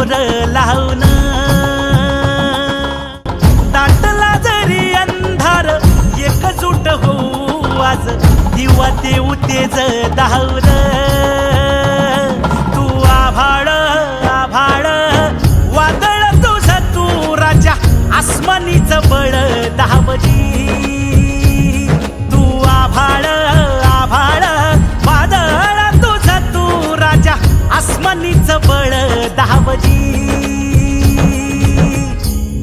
दोर लावून. दाटला जरी अंधार एकजूट होऊ आज. दिवा देऊ तेज धावून तू आभाळ सकाळ बळ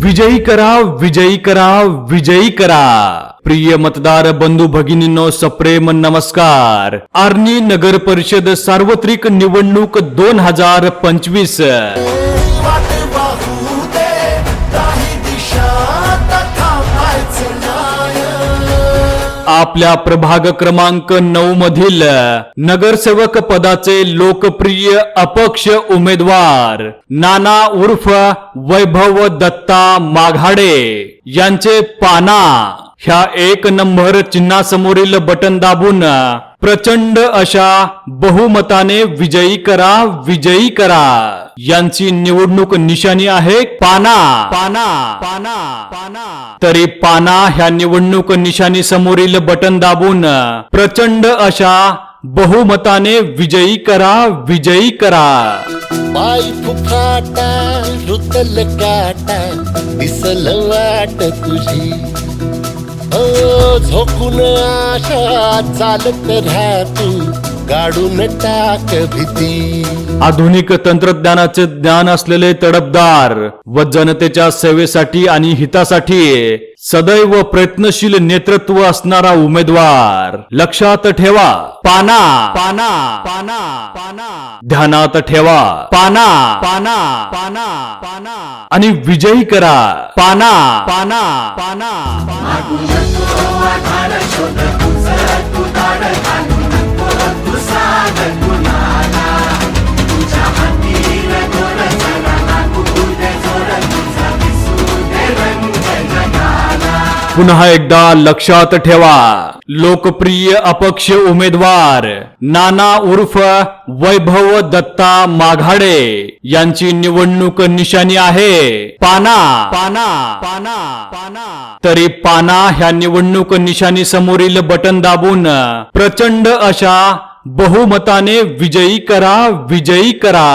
विजयी करा विजयी करा विजयी करा. प्रिय मतदार बंधू भगिनींनो सप्रेम नमस्कार. आर्नी नगर परिषद सार्वत्रिक निवडणूक दोन हजार पंचवीस. आपल्या प्रभाग क्रमांक नऊ मधील नगरसेवक पदाचे लोकप्रिय अपक्ष उमेदवार नाना उर्फ वैभव दत्ता माघाडे यांचे पाना. ह्या एक नंबर चिन्हासमोरील बटन दाबून प्रचंड अशा बहुमताने विजयी करा विजयी करा. यांची निवडणूक निशाणी आहे पाना. पाना पाना पाना. तरी पाना ह्या निवडणूक निशाणी समोरील बटन दाबून प्रचंड अशा बहुमताने विजयी करा विजयी करा. पाय फुफाटा रुतल काटा दिसल वाट तुझी. हो, झोकून आशा चालत राहतो गाडून टाक भीती. आधुनिक तंत्रज्ञानाचे ज्ञान असलेले तडपदार व जनतेच्या सेवेसाठी आणि हितासाठी सदैव प्रयत्नशील नेतृत्व असणारा उमेदवार. लक्षात ठेवा पाना पाना पाना पाना. ध्यानात ठेवा पाना पाना पाना पाना. आणि विजयी करा. पाना पाना पाना. पुन्हा एकदा लक्षात ठेवा. लोकप्रिय अपक्ष उमेदवार नाना उर्फ वैभव दत्ता माघाडे यांची निवडणूक निशाणी आहे. पाना पाना पाना पाना. तरी पाना ह्या निवडणूक निशाणी समोरील बटन दाबून प्रचंड अशा बहुमताने विजयी करा विजयी करा.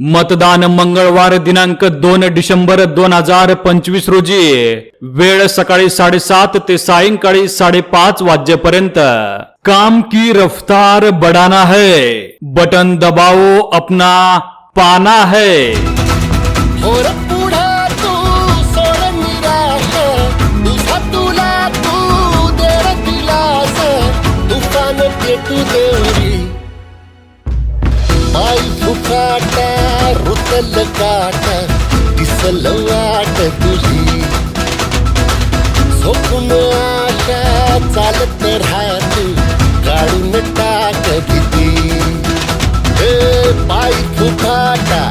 मतदान मंगळवार दिनांक दोन डिसेंबर दोन हजार पंचवीस रोजी. वेळ सकाळी साडेसात ते सायंकाळी साडेपाच वाजेपर्यंत. काम की रफ्तार बढ़ाना है. बटन दबाओ अपना पाना है. और दिसल काट दिसल वाट तुझी. झोपून आशा चालत राहत काढून टाक किती हे पाय फुकाटा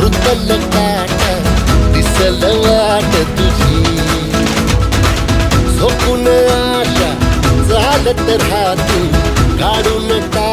रुतल काट दिसल वाट तुझी. झोपून आशा चालत राहत काढून टाक